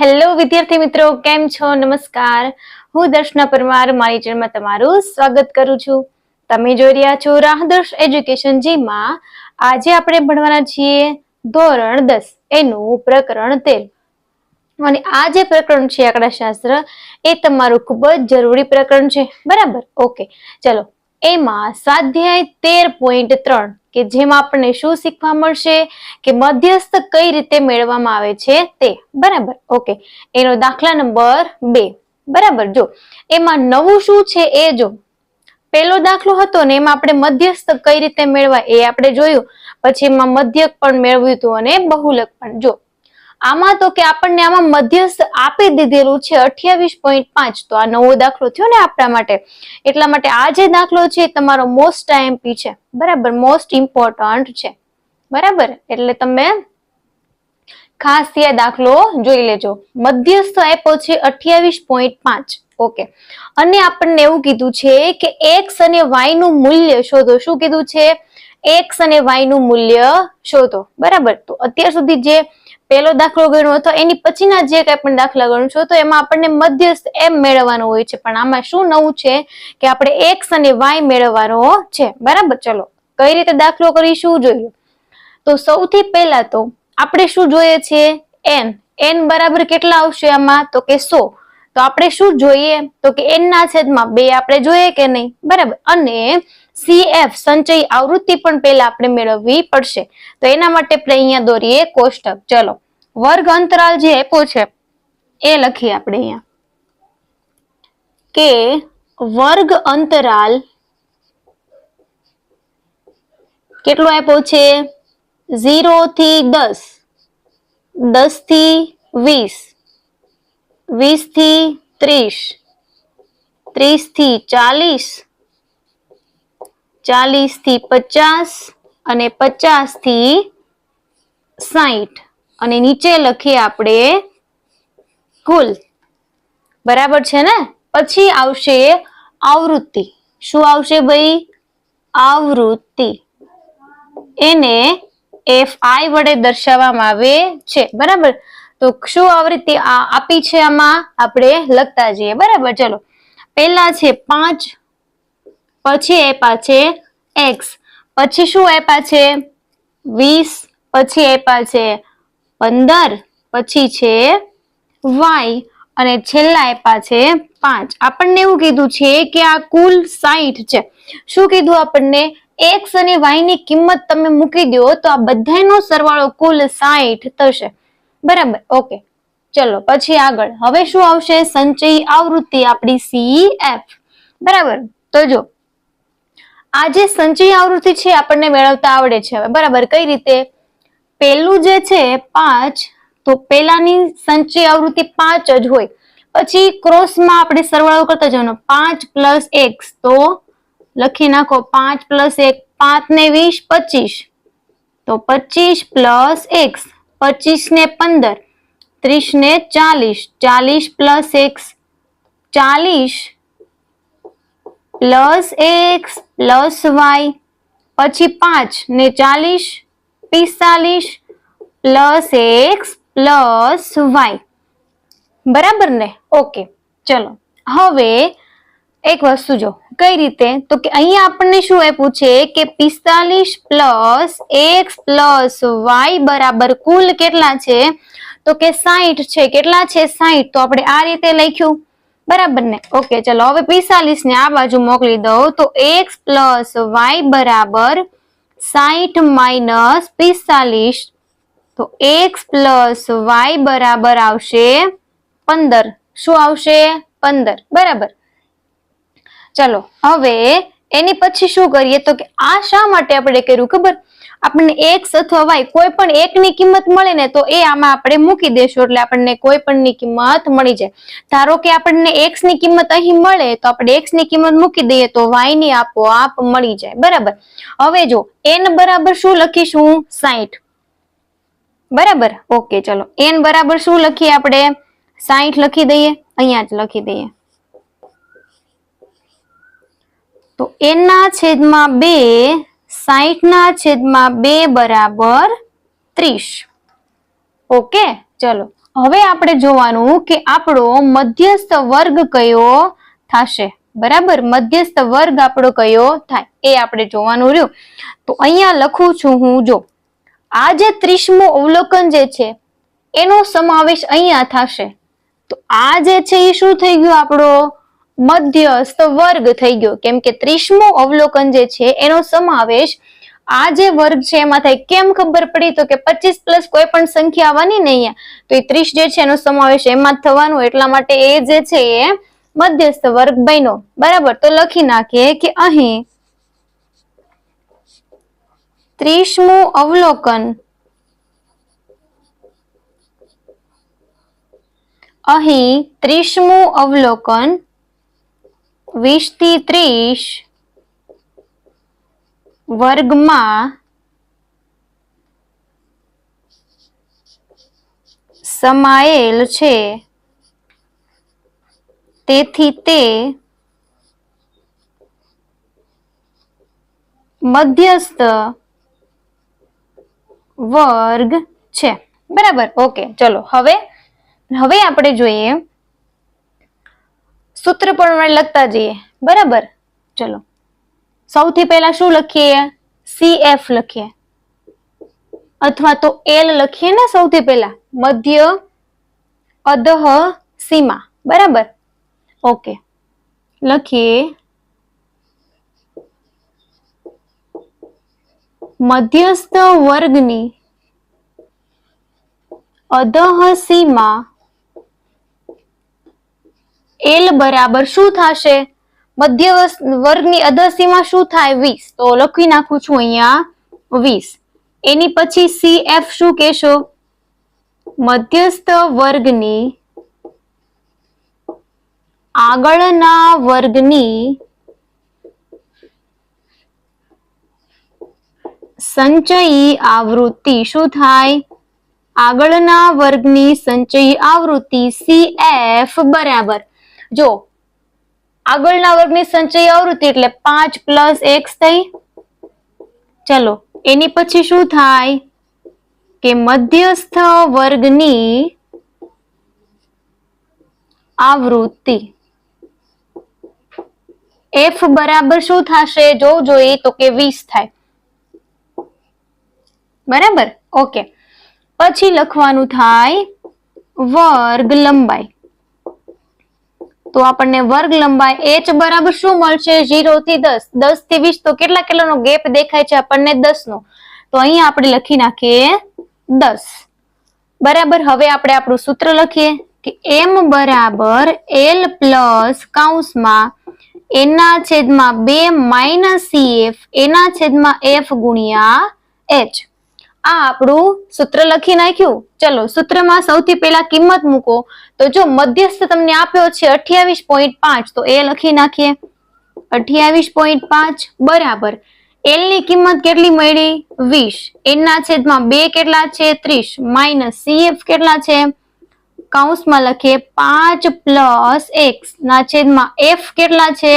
Hello વિદ્યાર્થી મિત્રો, કેમ છો? નમસ્કાર. હું દર્શના પરમાર, મારી ચેનલમાં તમારું સ્વાગત કરું છું. તમે જોઈ રહ્યા છો રાહદર્શ એજ્યુકેશન જીમાં. આજે આપણે ભણવાના છીએ ધોરણ દસ, એનું પ્રકરણ તેર. અને આ જે પ્રકરણ છે આંકડાશાસ્ત્ર, એ તમારું ખૂબ જ જરૂરી પ્રકરણ છે. બરાબર? ઓકે. ચલો એમાં સ્વાધ્યાય તેર પોઈન્ટ ત્રણ, કે જેમાં આપણને શું શીખવા મળશે? કે મધ્યસ્થ કઈ રીતે મેળવવામાં આવે છે તે. બરાબર? ઓકે. એનો દાખલા નંબર બે. બરાબર? જો, એમાં નવું શું છે એ જો. પેલો દાખલો હતો ને એમાં આપણે મધ્યસ્થ કઈ રીતે મેળવા એ આપણે જોયું. પછી એમાં મધ્યક પણ મેળવ્યું હતું અને બહુલક પણ. જો આમાં તો કે આપણને આમાં મધ્યસ્થ આપી દીધેલું છે અઠ્યાવીસ પોઈન્ટ પાંચ. તો આ નવો દાખલો થયો ને આપણા માટે. એટલા માટે આ જે દાખલો છે તમારો મોસ્ટ આઈએમપી છે. બરાબર? મોસ્ટ ઇમ્પોર્ટન્ટ છે. બરાબર? એટલે તમે ખાસ ત્યાં દાખલો જોઈ લેજો. મધ્યસ્થ આપ્યો છે અઠ્યાવીસ પોઈન્ટ પાંચ. ઓકે. અને આપણને એવું કીધું છે કે એક્સ અને વાયનું મૂલ્ય શોધો. શું કીધું છે? એક્સ અને વાયનું મૂલ્ય શોધો. બરાબર? તો અત્યાર સુધી જે પહેલો દાખલો ગણ્યો હતો, એની પછીના જે કઈ પણ દાખલા ગણું છો, તો એમાં આપણને મધ્યસ્થ એમ મેળવવાનું હોય છે. પણ આમાં શું નવું છે કે આપણે એક્સ અને વાય મેળવવાનો છે. બરાબર? ચલો, કઈ રીતે દાખલો કરીશું? જોઈએ. તો સૌથી પહેલા તો આપણે શું જોઈએ છે? એન એન બરાબર કેટલા આવશે આમાં? તો કે સો. તો આપણે શું જોઈએ? તો કે એન ના છેદમાં બે આપણે જોઈએ કે નહીં? બરાબર? અને સીએફ સંચય આવૃત્તિ પણ પહેલા આપણે મેળવવી પડશે. તો એના માટે આપણે અહીંયા દોરીએ કોષ્ટક. ચલો. વર્ગ અંતરાલ જે આપ્યો છે, એ લખીએ આપણે અહીંયા. કે વર્ગ અંતરાલ કેટલો આપ્યો છે? ઝીરો થી દસ. દસથી વીસ. વીસથી ત્રીસ. ત્રીસથી ચાલીસ. ચાલીસથી પચાસ અને પચાસથી સાઈઠ. અને નીચે લખીએ આપણે કુલ. બરાબર છે ને? પછી આવશે આવૃત્તિ. શું આવશે ભાઈ? આવૃત્તિ. એને એફ આઈ વડે દર્શાવવામાં આવે છે. બરાબર? તો શું આવૃત્તિ આપી છે આમાં? આપણે લખતા જઈએ. બરાબર? ચલો. પહેલા છે પાંચ પછી આપ્યા છે એક્સ પછી શું આપ્યા છે વીસ. પછી આપ્યા છે પંદર. પછી છે વાય. અને છેલ્લા આપ્યા છે પાંચ. આપણને એવું કીધું છે કે આ કુલ સાઈઠ છે. શું કીધું આપણને? એક્સ અને વાયની કિંમત તમે મૂકી દો તો આ બધાનો સરવાળો કુલ સાઈઠ થશે. બરાબર? ઓકે. ચલો, પછી આગળ. હવે શું આવશે? સંચય આવૃત્તિ આપણી સી એફ બરાબર? તો જો આ જે સંચય આવૃત્તિ છે, આપણને મેળવતા આવડે છે હવે. બરાબર, કઈ રીતે? પેલું જે છે, પાંચ, તો પેલાની સંચય આવૃત્તિ પાંચ જ હોય. પછી ક્રોસમાં આપણે સરવાળો કરતા જવાનો. પાંચ પ્લસ એક્સ તો લખી નાખો, પાંચ પ્લસ એક, પાંચ ને વીસ, પચીસ. તો પચીસ પ્લસ એક્સ પચીસ ને પંદર, ત્રીસ ને ચાલીસ. ચાલીસ પ્લસ એક્સ ચાલીસ. પ્લસ એક્સ પ્લસ વાય, પછી પાંચ ને ચાલીસ, પિસ્તાલીસ પ્લસ એક્સ પ્લસ વાય. બરાબર ને? ઓકે, ચલો. હવે એક વસ્તુ જો, કઈ રીતે? તો કે અહીંયા આપણને શું આપ્યું છે કે પિસ્તાલીસ પ્લસ એક્સ પ્લસ વાય બરાબર કુલ કેટલા છે? તો કે સાઈઠ છે. કેટલા છે? સાહીઠ તો આપણે આ રીતે લખ્યું. બરાબર ને? ઓકે ચલો, હવે પિસ્તાલીસ ને આ બાજુ મોકલી દઉં તો એક્સ પ્લસ વાય બરાબર સાઈઠ માઇનસ પિસ્તાલીસ. તો એક્સ પ્લસ વાય બરાબર આવશે પંદર. શું આવશે? પંદર. બરાબર. ચલો, હવે એની પછી શું કરીએ તો કે આ શા માટે આપણે કર્યું? ખબર? આપણને એક્સ અથવા વાય કોઈ પણ એકની કિંમત મળે ને તો એ આમાં આપણે મૂકી દેશું, એટલે આપણને કોઈ પણ કિંમત મળી જાય. ધારો કે આપણને એક્સની કિંમત અહીં મળે, તો આપણે એક્સની કિંમત મૂકી દઈએ તો વાયની આપોઆપ મળી જાય, બરાબર? હવે જો, એન બરાબર શું લખીશું? સાઈઠ. બરાબર? ઓકે, ચલો. એન બરાબર શું લખીએ આપણે? સાઈઠ લખી દઈએ, અહીંયા જ લખી દઈએ. તો એન ના છેદમાં બે સાઈઠ ના છેદમાં બે બરાબર ત્રીસ. ઓકે? ચલો. હવે આપણે જોવાનું કે આપણો મધ્યસ્થ વર્ગ કયો થશે? બરાબર? મધ્યસ્થ વર્ગ આપણો કયો થાય? એ આપણે જોવાનું રહ્યું. તો અહીંયા લખું છું હું, જો. આ જે ત્રીસમું અવલોકન જે છે, એનો સમાવેશ અહીંયા થશે. તો આ જે છે એ શું થઈ ગયું આપણો? મધ્યસ્થ વર્ગ થઈ ગયો. કેમ કે ત્રીસમું અવલોકન જે છે, એનો સમાવેશ આ જે વર્ગ છે, એમાં થાય કેમ ખબર પડી? તો કે પચીસ પ્લસ કોઈ પણ સંખ્યા આવવાની નહીં તો એ ત્રીસ જે છે, એનો સમાવેશ એમાં થવાનો. એટલા માટે એ જે છે, એ મધ્યસ્થ વર્ગ બન્યો. બરાબર? તો લખી નાખીએ કે અહીં ત્રીસમું અવલોકન અહીં ત્રીસમું અવલોકન વીસથી ત્રીસ વર્ગમાં સમાયેલ છે. તેથી તે મધ્યસ્થ વર્ગ છે. બરાબર? ઓકે, ચલો. હવે હવે આપણે જોઈએ સૂત્ર પ્રમાણે લખતા જઈએ. બરાબર? ચલો. સૌથી પહેલા શું લખીએ? સી એફ લખીએ. અથવા તો એલ લખીએ ને સૌથી પહેલા? મધ્ય અધહ સીમા. બરાબર? ઓકે. લખીએ. મધ્યસ્થ વર્ગની અધહ સીમા એલ બરાબર શું થશે? મધ્ય વર્ગની અધસીમાં શું થાય? વીસ. તો લખી નાખું છું અહીંયા વીસ. એની પછી સી એફ શું કેશો મધ્યસ્થ વર્ગની આગળના વર્ગની સંચયી આવૃત્તિ શું થાય? આગળના વર્ગની સંચયી આવૃત્તિ સી એફ બરાબર. જો, આગળના વર્ગની સંચય આવૃત્તિ એટલે પાંચ પ્લસ એક્સ થઈ. ચલો, એની પછી શું થાય? કે મધ્યસ્થ વર્ગની આવૃત્તિ. એફ બરાબર શું થશે? જોવું જોઈએ તો કે વીસ થાય. બરાબર? ઓકે. પછી લખવાનું થાય વર્ગ લંબાઈ. તો આપણને વર્ગ લંબાઈ એચ બરાબર શું મળશે? ઝીરો થી દસ. દસથી વીસ તો કેટલા કેટલાનો ગેપ દેખાય છે આપણને? દસ નો તો અહીંયા આપણે લખી નાખીએ દસ. બરાબર, હવે આપણે આપણું સૂત્ર લખીએ કે એમ બરાબર એલ પ્લસ કાઉન્સમાં એના છેદમાં બે માઇનસ એફ, એના છેદમાં એફ ગુણ્યા એચ. આ આપણું સૂત્ર લખી નાખ્યું. ચલો, સૂત્રમાં સૌથી પહેલા કિંમત મૂકો. તો જો મધ્યસ્થ તમને આપ્યો છે અઠ્યાવીસ પોઈન્ટ પાંચ, તો એ લખી નાખીએ. અઠ્યાવીસ પોઈન્ટ પાંચ બરાબર. એલની કિંમત કેટલી મળી? વીસ. એના છેદમાં બે કેટલા છે? ત્રીસ. માઇનસ સીએફ કેટલા છે? કૌંસમાં લખીએ પાંચ પ્લસ એક્સ ના છેદમાં એફ કેટલા છે?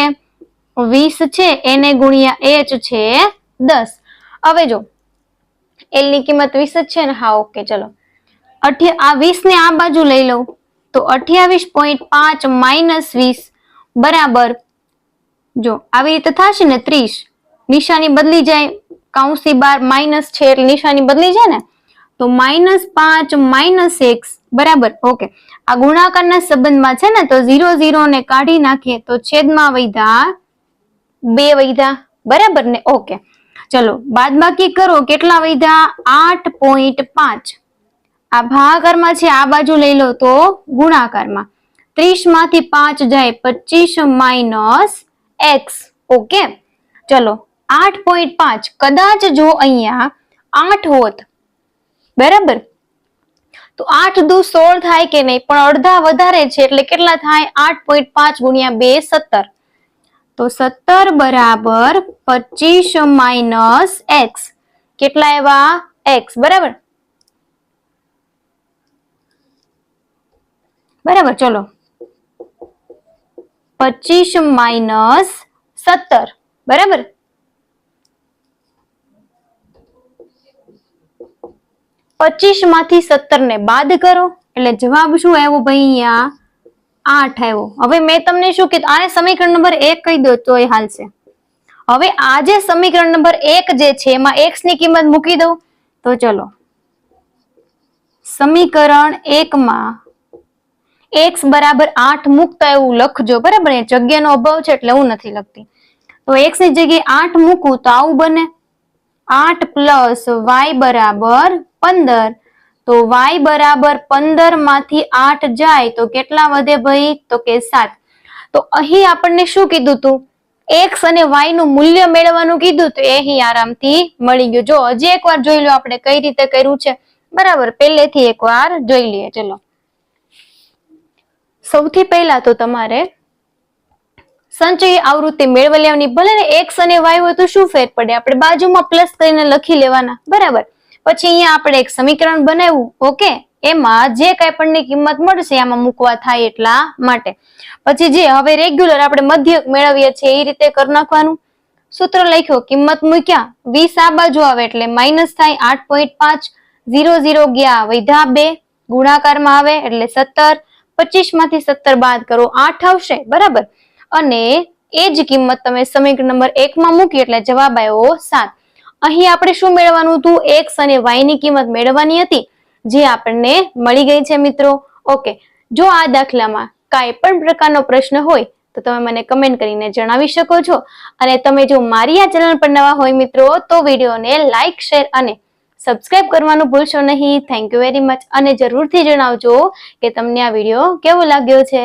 વીસ છે. એને ગુણ્યા એચ છે દસ. હવે જો એલની કિંમત વીસ જ છે ને? હા, ઓકે, ચલો. આ વીસ ને આ બાજુ લઈ લઉં. તો અઠ્યાવીસ પોઈન્ટ પાંચ માઇનસ વીસ બરાબર, જો, આવી રીતે થશે ને ત્રીસ. નિશાની બદલી જાય, કાઉન્સી બાર માઇનસ છે નિશાની બદલી જાય ને? તો માઇનસ પાંચ માઇનસ એક્સ બરાબર, ઓકે. આ ગુણાકારના સંબંધમાં છે ને, તો ઝીરો ઝીરો ને કાઢી નાખીએ તો છેદમાં વૈધા બે વૈધા, બરાબર ને? ઓકે. ચલો, બાદબાકી કરો, કેટલા વધ્યા? આઠ પોઈન્ટ પાંચ. આ ભાગાકારમાં છે, આ બાજુ લઈ લો તો ગુણાકારમાં. ત્રીસમાંથી પાંચ જાય, પચીસ માઇનસ એક્સ. ઓકે? ચલો, આઠ પોઈન્ટ પાંચ. કદાચ જો અહીંયા આઠ હોત, બરાબર? તો આઠ દુ સોળ થાય કે નહીં? પણ અડધા વધારે છે, એટલે કેટલા થાય? આઠ પોઈન્ટ પાંચ ગુણ્યા બે, સત્તર. તો સત્તર બરાબર પચીસ માઇનસ એક્સ. કેટલા એવા? એક્સ. બરાબર? બરાબર, ચલો. પચીસ માઇનસ સત્તર. બરાબર? પચીસમાંથી સત્તર ને બાદ કરો. એટલે જવાબ શું આવ્યો ભાઈ અહીંયા? આઠ આવ્યો. હવે મેં તમને શું કીધું? આને સમીકરણ નંબર એક કહી દો તો એ હાલશે હવે આ જે સમીકરણ નંબર એક જે છે, એમાં એક્સની કિંમત મૂકી દઉં. તો ચલો. સમીકરણ એકમાં એક્સ બરાબર આઠ મૂકતા એવું લખજો, બરાબર? એ જગ્યાનો અભાવ છે એટલે હું નથી લખતી. તો એક્સની જગ્યાએ આઠ મૂકું તો આવું બને. આઠ પ્લસ વાય બરાબર પંદર. તો વાય બરાબર પંદરમાંથી આઠ જાય તો કેટલા વધે ભાઈ? તો કે સાત. તો અહીં આપણને શું કીધું તું? એક્સ અને વાયનું મૂલ્ય મેળવવાનું કીધું તો એ અહીં આરામથી મળી ગયું. જો હજી એકવાર જોઈ લો આપણે કઈ રીતે કર્યું છે. બરાબર, પહેલેથી એકવાર જોઈ લઈએ. ચલો. સૌથી પહેલા તો તમારે સંચય આવૃત્તિ મેળવી લેવાની. ભલે ને એક્સ અને વાય હોય તો શું ફેર પડે? આપણે બાજુમાં પ્લસ કરીને લખી લેવાના. બરાબર. પછી અહીંયા આપણે એક સમીકરણ બનાવ્યું, ઓકે? એમાં જે કઈ પણ ની કિંમત મળશે, આમાં મૂકવા થાય એટલા માટે. પછી જે હવે રેગ્યુલર આપણે મધ્યક મેળવીએ છીએ, એ રીતે કરી નાખવાનું. સૂત્ર લખ્યો, કિંમત મૂક્યા, વીસ આ બાજુ આવે એટલે માઇનસ થાય આઠ પોઈન્ટ પાંચ ઝીરો ઝીરો ગયા વૈધા બે, ગુણાકારમાં આવે એટલે સત્તર પચીસમાંથી સત્તર બાદ કરો, આઠ આવશે, બરાબર? અને એ જ કિંમત તમે સમીકરણ નંબર એકમાં મૂકી, એટલે જવાબ આવ્યો સાત. અહીં આપણે શું મેળવવાનું હતું? એક્સ અને વાયની કિંમત મેળવવાની હતી, જે આપણને મળી ગઈ છે મિત્રો. ઓકે જો આ દાખલામાં કાંઈ પણ પ્રકારનો પ્રશ્ન હોય, તો તમે મને કમેન્ટ કરીને જણાવી શકો છો. અને તમે જો મારી આ ચેનલ પર નવા હોય મિત્રો, તો વિડીયોને લાઇક શેર અને સબસ્ક્રાઇબ કરવાનું ભૂલશો નહીં. થેન્ક યુ વેરી મચ અને જરૂરથી જણાવજો કે તમને આ વીડિયો કેવો લાગ્યો છે?